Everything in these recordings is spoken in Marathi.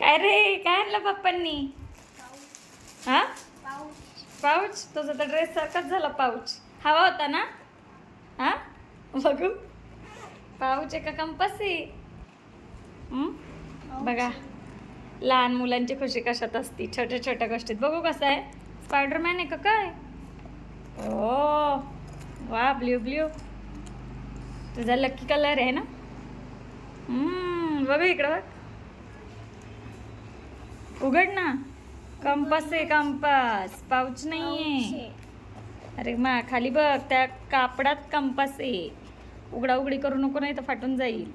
काय रे? काय आणलं पप्पांनी? हा? पाऊच? तुझा तर ड्रेस सारखाच झाला पाऊच. हवा होता ना? हा? बघू. पाऊच एका कंपसी. आहे बघा. लहान मुलांची खुशी कशात असती? छोट्या छोट्या गोष्टीत. बघू कसं आहे. स्पायडरमॅन आहे का काय? ओ वा ब्ल्यू ब्ल्यू तुझा लकी कलर आहे ना? बघू इकडं बघ. उघड ना. कंपास आहे कंपास. पाऊच नाहीये. अरे मा खाली बघ त्या कापडात कंपास आहे. उघडा उघडी करू नको नाही तर फाटून जाईल.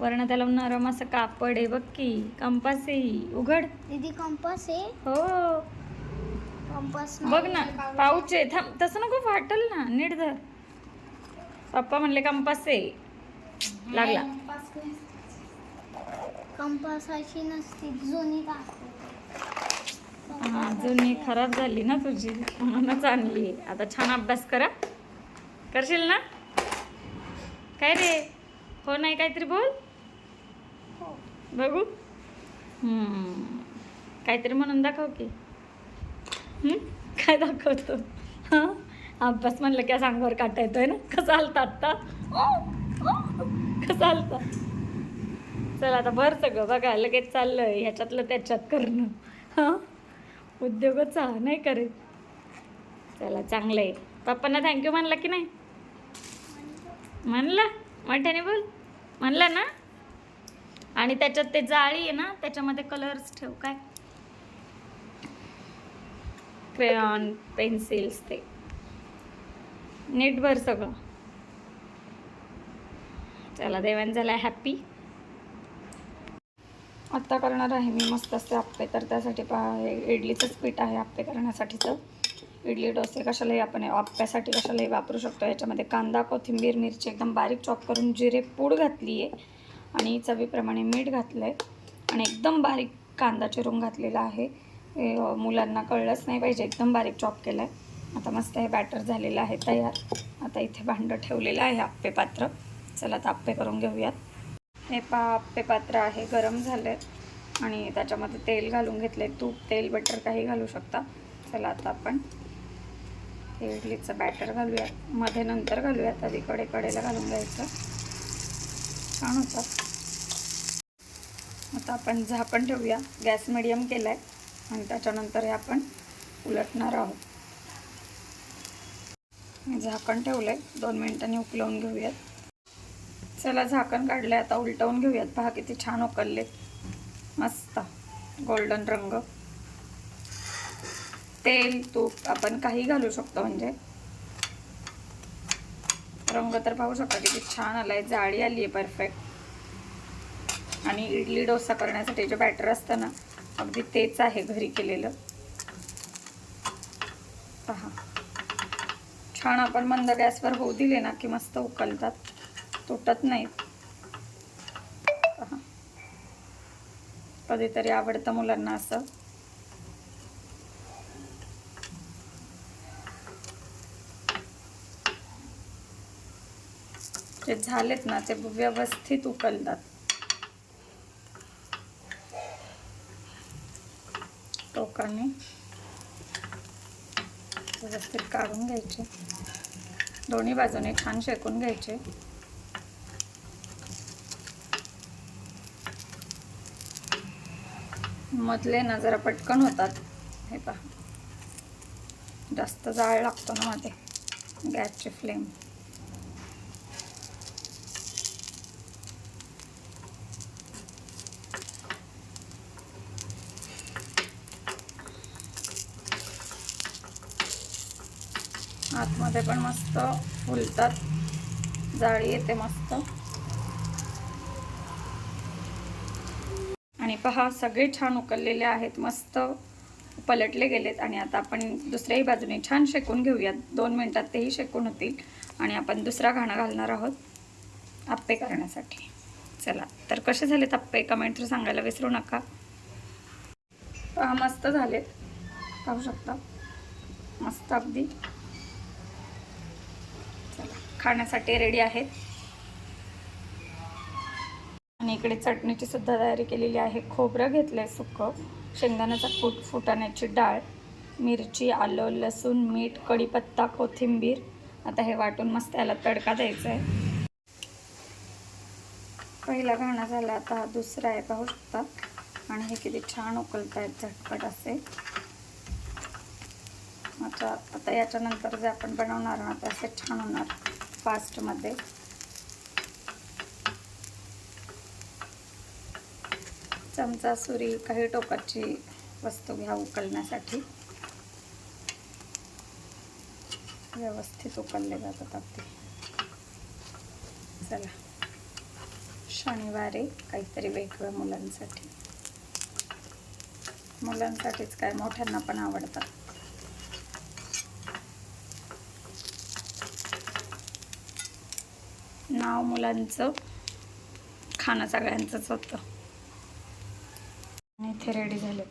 वरण त्याला नरम असं कापड आहे बघ की. कंपास आहे. उघड. दीदी कंपास आहे? हो. कंपास बघ ना पाऊच आहे. थांब तसं नको फाटल ना. नीट धर. पप्पा म्हणले कंपास आहे. लागला. कंपास अशी नसती जुनी हा जुनी खराब झाली ना तुझी. म्हणूनच आणली. आता छान अभ्यास करा. करशील ना? काय रे? हो नाही काहीतरी बोल. बघू. हम्म. काहीतरी म्हणून दाखव की. हम्म? काय दाखवतो? हा? अभ्यास म्हणलं की असं अंगावर काटा येतोय ना? कसं आलता आत्ता? कसं आलता चल आता भर सगळं बघा लगेच चाललंय ह्याच्यातलं त्याच्यात करणं. हां? उद्योगच हा नाही करेल चला चांगलं आहे पप्पांना थँक्यू म्हणला की नाही? म्हणला? मोठ्याने बोल. म्हणला ना? आणि त्याच्यात ते जाळी आहे ना त्याच्यामध्ये कलर्स ठेव काय? क्रेऑन पेन्सिल्स ते. नीट भर सगळं. चला देवान झाला हॅपी आत्ता करणार आहे मी मस्त असे आप्पे. तर त्यासाठी पा हे इडलीचंच पीठ आहे आप्पे करण्यासाठीचं. इडली डोसे कशालाही आपण आप्प्यासाठी कशालाही वापरू शकतो. याच्यामध्ये कांदा कोथिंबीर मिरची एकदम बारीक चॉप करून जिरे पूड घातली आहे आणि चवीप्रमाणे मीठ घातलं आहे आणि एकदम बारीक कांदा चिरून घातलेला आहे. हे मुलांना कळलंच नाही पाहिजे. एकदम बारीक चॉप केलं आहे आता मस्त हे बॅटर झालेलं आहे तयार. आता इथे भांडं ठेवलेलं आहे आप्पे पात्र. चला आता आप्पे करून घेऊयात. हे पा पात्र आहे गरम झाले आणि त्याच्यामध्ये तेल घालून घेतले तूप तेल बटर काही घालू शकता. चला आता आपण हे इडलीचं बॅटर घालूयात. मध्ये नंतर घालूयात आधी कडे कडेला घालून घ्यायचं. छान होतं. आता आपण झाकण ठेवूया. गॅस मिडियम केला आहे आणि त्याच्यानंतर हे आपण उलटणार आहोत. झाकण ठेवलं आहे दोन मिनटांनी उकलवून घेऊयात. चला झाकण काढलं आता उलटवून घेऊयात. पहा किती छान उकलले. मस्त. गोल्डन रंग. तेल तूप आपण काही घालू शकतो म्हणजे. रंग तर पाहू शकता किती छान आलाय. जाळी आली आहे परफेक्ट आणि इडली डोसा करण्यासाठी जे बॅटर असतं ना अगदी तेच आहे घरी केलेलं. पहा. छान आपण मंद गॅसवर होऊ दिले ना की मस्त उकलतात. तुटत नाहीत. पहा. कधीतरी आवडतं मुलांना असं. जे झालेत ना ते व्यवस्थित उकलतात. टोकाने व्यवस्थित काढून घ्यायचे. दोन्ही बाजूने छान शेकून घ्यायचे. मधले ना जरा पटकन होतात. हे पहा. जास्त जाळ लागतो ना मध्ये. गॅसची फ्लेम. आतमध्ये पण मस्त फुलतात. जाळी येते मस्त. पहा सगळे छान उकललेले आहेत मस्त पलटले गेलेत आणि आता आपण दुसऱ्याही बाजूने छान शेकून घेऊयात. दोन मिनटात तेही शेकून होतील आणि आपण दुसरा घाणा घालणार आहोत आप्पे करण्यासाठी. चला तर कसे झालेत आप्पे? कमेंटवर सांगायला विसरू नका. पहा मस्त झालेत. पाहू शकता? मस्त अगदी. चला खाण्यासाठी रेडी आहेत. इकडे चटणीची सुद्धा तयारी केलेली आहे. खोबरं घेतलं आहे सुकं शेंगदाण्याचा फूट फुटाण्याची डाळ मिरची आलं लसूण मीठ कढीपत्ता कोथिंबीर. आता हे वाटून मस्त याला तडका द्यायचा आहे पहिला घाणा झाला आता हा दुसरा आहे पाहू शकता. आणि हे किती छान उकलत आहेत झटपट असे. आता आता याच्यानंतर जे आपण बनवणार ना ते असे छान होणार फास्टमध्ये चमचा सुरी काही टोकाची वस्तू घ्या उकलण्यासाठी. व्यवस्थित उकलले जातात आपले चला. शनिवारी काहीतरी वेगळं मुलांसाठी. मुलांसाठीच काय? मोठ्यांना पण आवडतात नाव मुलांचं खाणं सगळ्यांचंच होतं. इथे रेडी झाले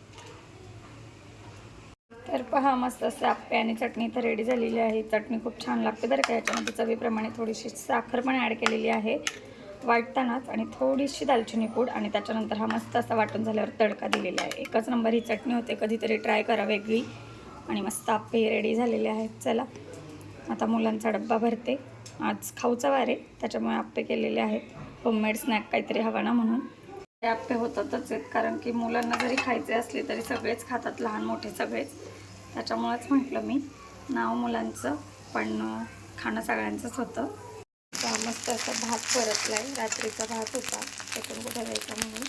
तर पहा मस्त साप्पे आप्पे आणि चटणी तर रेडी झालेली आहे. चटणी खूप छान लागते बरं का याच्यामध्ये चवीप्रमाणे थोडीशी साखर पण ॲड केलेली आहे. वाटतानाच आणि थोडीशी दालचिनी पूड आणि त्याच्यानंतर हा मस्त असा वाटून झाल्यावर तडका दिलेला आहे. एकच नंबर ही चटणी होते कधीतरी ट्राय करा वेगळी. आणि मस्त आप्पे रेडी झालेले आहेत. चला आता मुलांचा डब्बा भरते. आज खाऊचा वारे त्याच्यामुळे आप्पे केलेले आहेत. होममेड स्नॅक काहीतरी हवा ना म्हणून. ते आप्पे होतातच आहेत. कारण की मुलांना जरी खायचे असले तरी सगळेच खातात लहान मोठे सगळेच. त्याच्यामुळेच म्हटलं मी नाव मुलांचं पण खाणं सगळ्यांचंच होतं. मस्त असा भात परतला आहे रात्रीचा भात होता. त्यातून कुठे द्यायचा म्हणून.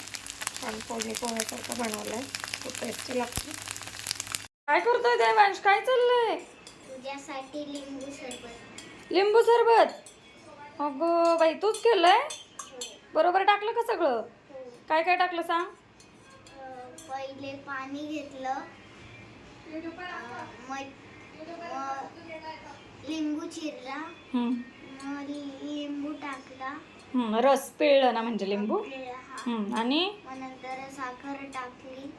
छान फोडणी पोह्यासारखं बनवलं आहे खूप टेस्टी लागतो. काय करतोय देवांश? काय चाललंय? तुझ्यासाठी लिंबू सरबत. लिंबू सरबत? अगं बाई तूच केलंय? बरोबर टाकलं का सगळं? काय काय टाकलं सांग? पहिले पाणी घेतलं. लिंबू चिरला. लिंबू टाकला. रस पिळलं ना म्हणजे लिंबू? आणि? नंतर साखर टाकली.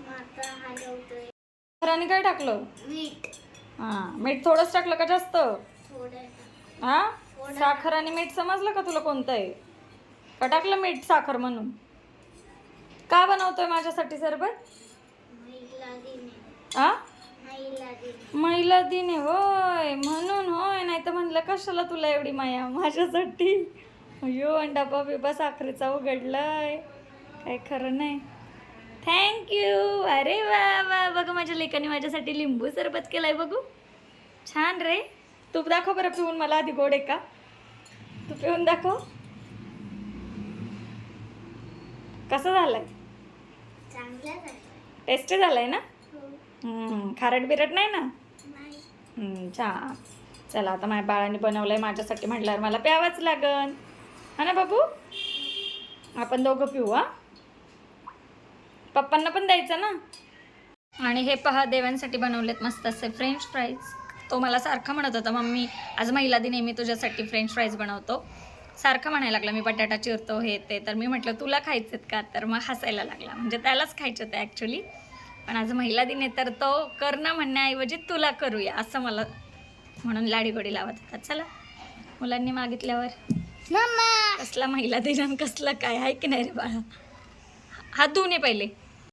मग आता हलवतोय. आणि काय टाकलं? मीठ. हां मीठ थोडंच टाकलं का जास्त? हा? साखर आणि मीठ समजलं का तुला कोणतं आहे का टाकलं मीठ साखर म्हणून? का बनवतोय माझ्यासाठी सरबत? महिला आ? महिला दिन आहे होय. म्हणून होय. नाही तर म्हणलं कशाला तुला एवढी माया माझ्यासाठी? अयो आणि डबा बिबा साखरेचा उघडलाय. काय खरं नाही. थँक्यू अरे वा वा. बघ माझ्या लेकाने माझ्यासाठी लिंबू सरबत केलाय बघू. छान रे. तूप दाखव बरं पिऊन मला आधी गोड आहे का? तू पिऊन दाखव. कसं झालंय? झालं टेस्टी झालंय ना? हो. खारट बिरट नाही ना? छान चला आता माझ्या बाळाने बनवलंय माझ्यासाठी म्हटल्यावर मला प्यावंच लागन. हा ना बाबू? आपण दोघं पिऊ हा? पप्पांना पण द्यायचं ना? आणि हे पहा देवांसाठी बनवलेत मस्त असे फ्रेंच फ्राईज तो मला सारखा म्हणत होता मम्मी आज महिला दिनी मी तुझ्यासाठी फ्रेंच फ्राईज बनवतो. सारखं म्हणायला लागला मी बटाटा चिरतो हे ते. तर मी म्हटलं तुला खायचेत का? तर मग हसायला लागला. म्हणजे त्यालाच खायचे होते ॲक्च्युली पण आज महिला दिन आहे तर तो करणं म्हणण्याऐवजी तुला करूया असं मला म्हणून लाडीगोडी लावत होता. चला मुलांनी मागितल्यावर. कसला महिला दिन कसलं काय आहे की नाही रे बाळा? हात धुवून ये पहिले.